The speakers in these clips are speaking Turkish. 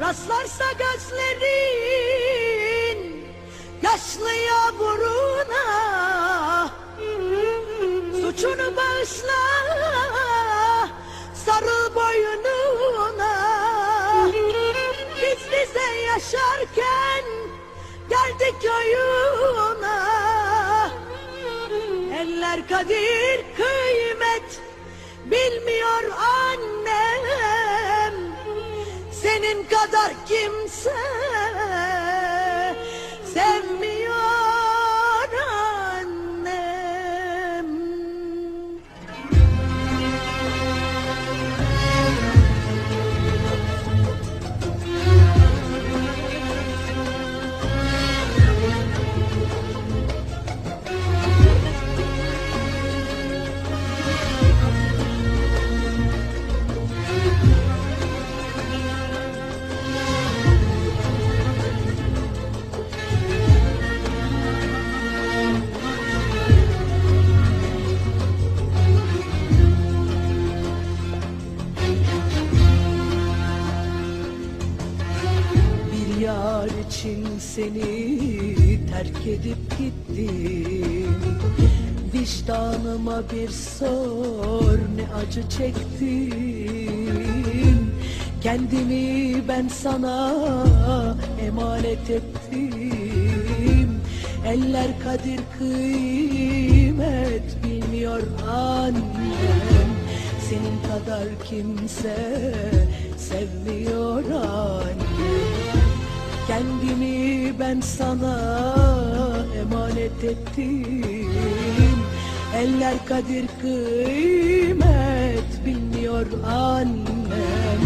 Rastlarsa gözlerin yaşlı yavruna Suçunu bağışla sarıl boynuna. Biz bize yaşarken geldik oyuna Eller kadir kıymet bilmiyor annem Senin kadar kimse yar için seni terk edip gittim. Vicdanıma bir sor ne acı çektim. Kendimi ben sana emanet ettim. Eller kadir kıymet bilmiyor annem. Senin kadar kimse sevmiyor annem Kendimi ben sana emanet ettim. Eller kadir kıymet bilmiyor annem.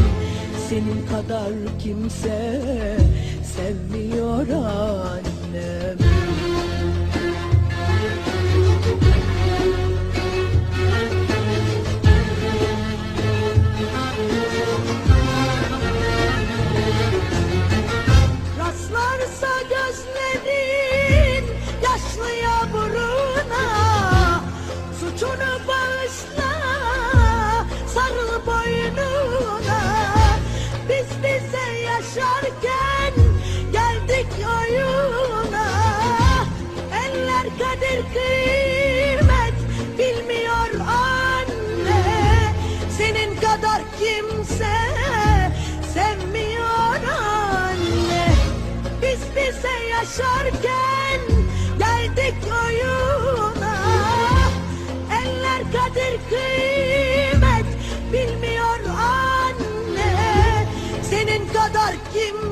Senin kadar kimse sevmiyor bize kim